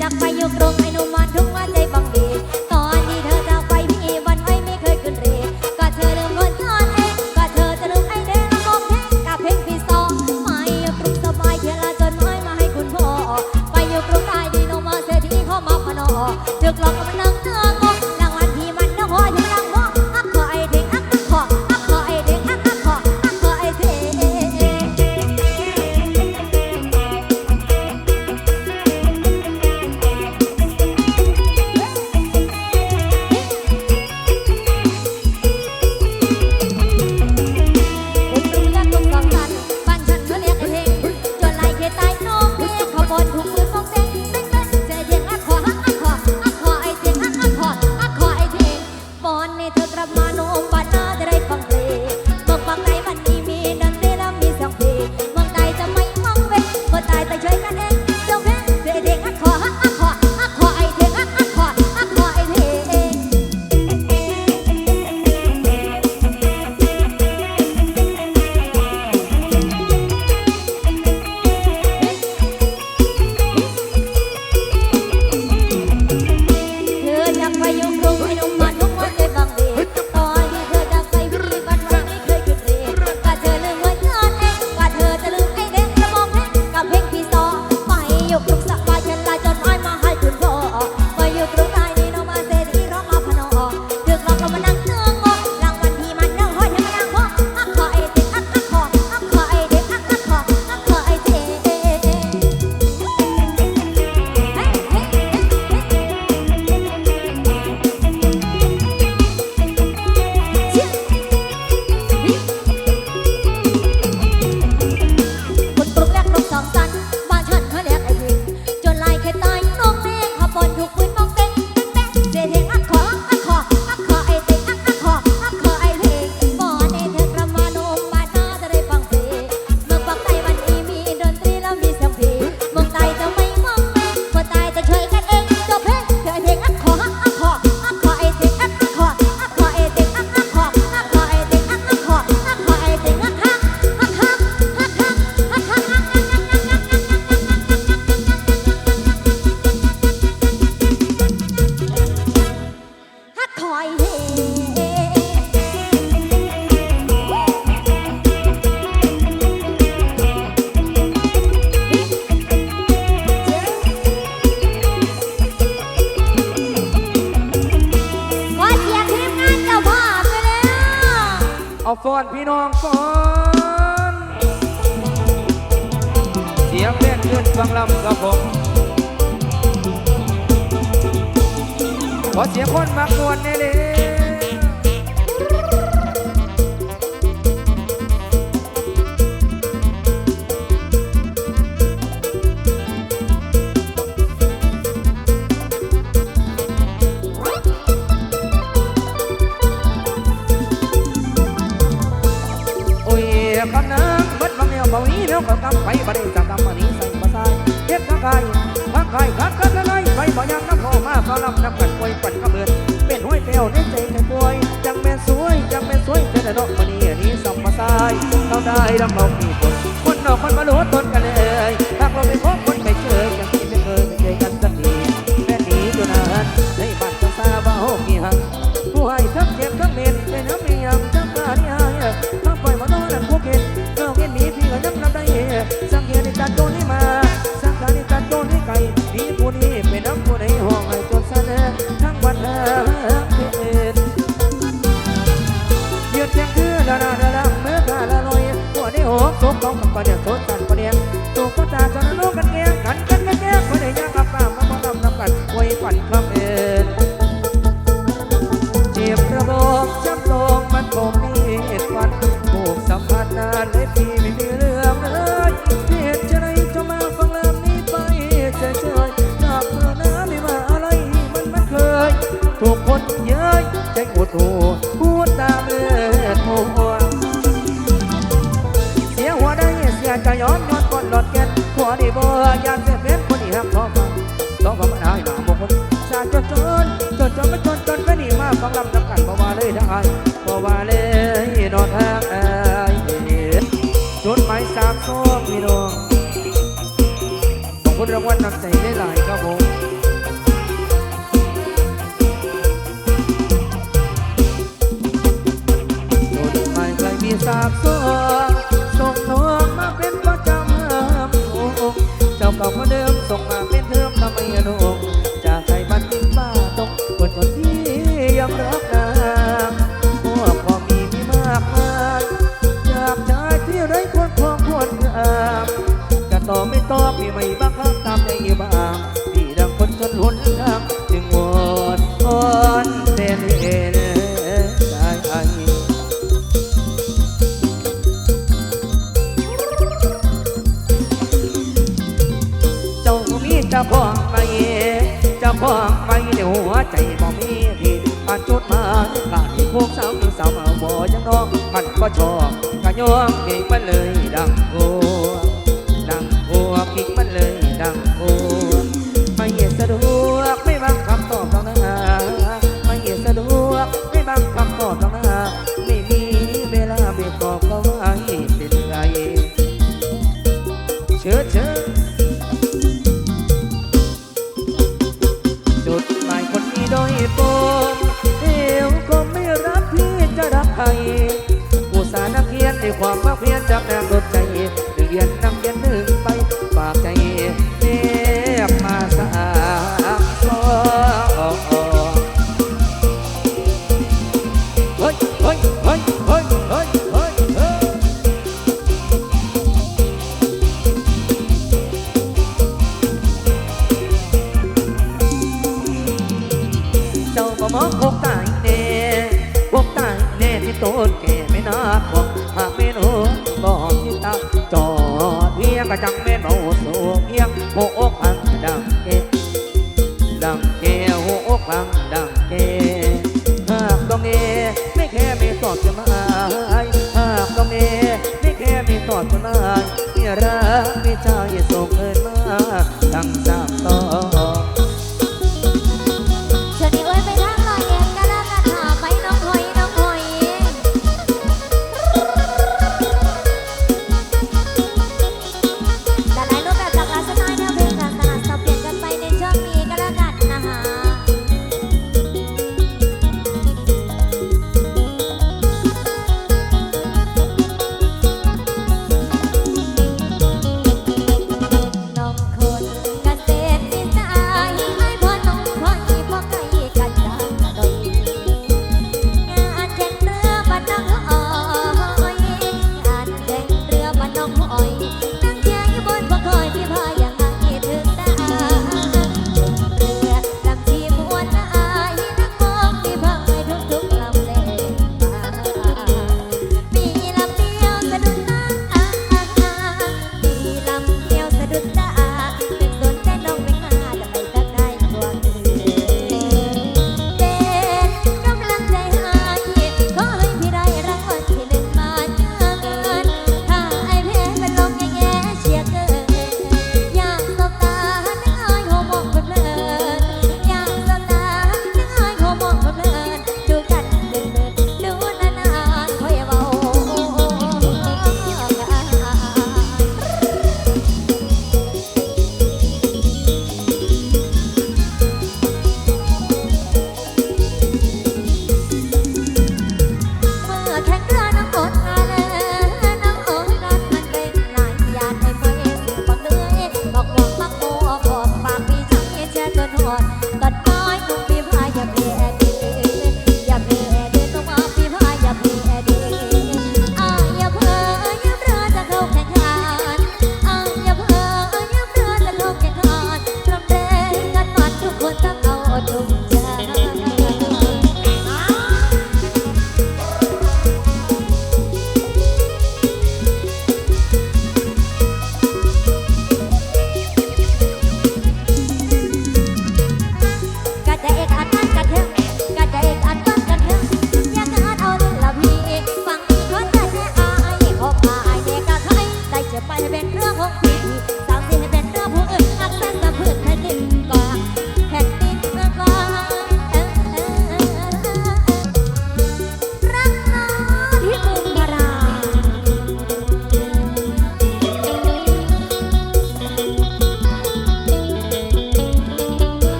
อยากไปยกรงไอ้นมวันทุกวันใจาฟ้อนพี่น้องฟ้อน เสียงเล่นขึ้นฟังลำกับผมขอเสียงคนมากนวนแน่เลย ก่อนนงบัดบางแนวเบานี้แนวก็กำไปบ่ได้จับดำมานี้สับ่ใสยเจ็บก็างกายข้างกายข้างกันละลายไปบ่ยังน้ำพอมาฟ้าลำน้ำกันป่วยปั่นกระเบิดเป็นห้อยแก้วในใจใจป่วยจังแม่สวยจังแม่สวยแต่ละดอกมานี้นี้สัมบ่ใสยเราได้ดำเรามีคนคนนอกคนมารู้ต้นกันเลยหากเราไม่พบ ครับผมโดดไปไกลมีสากส มัน uh,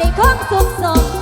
ได้ความสุขสม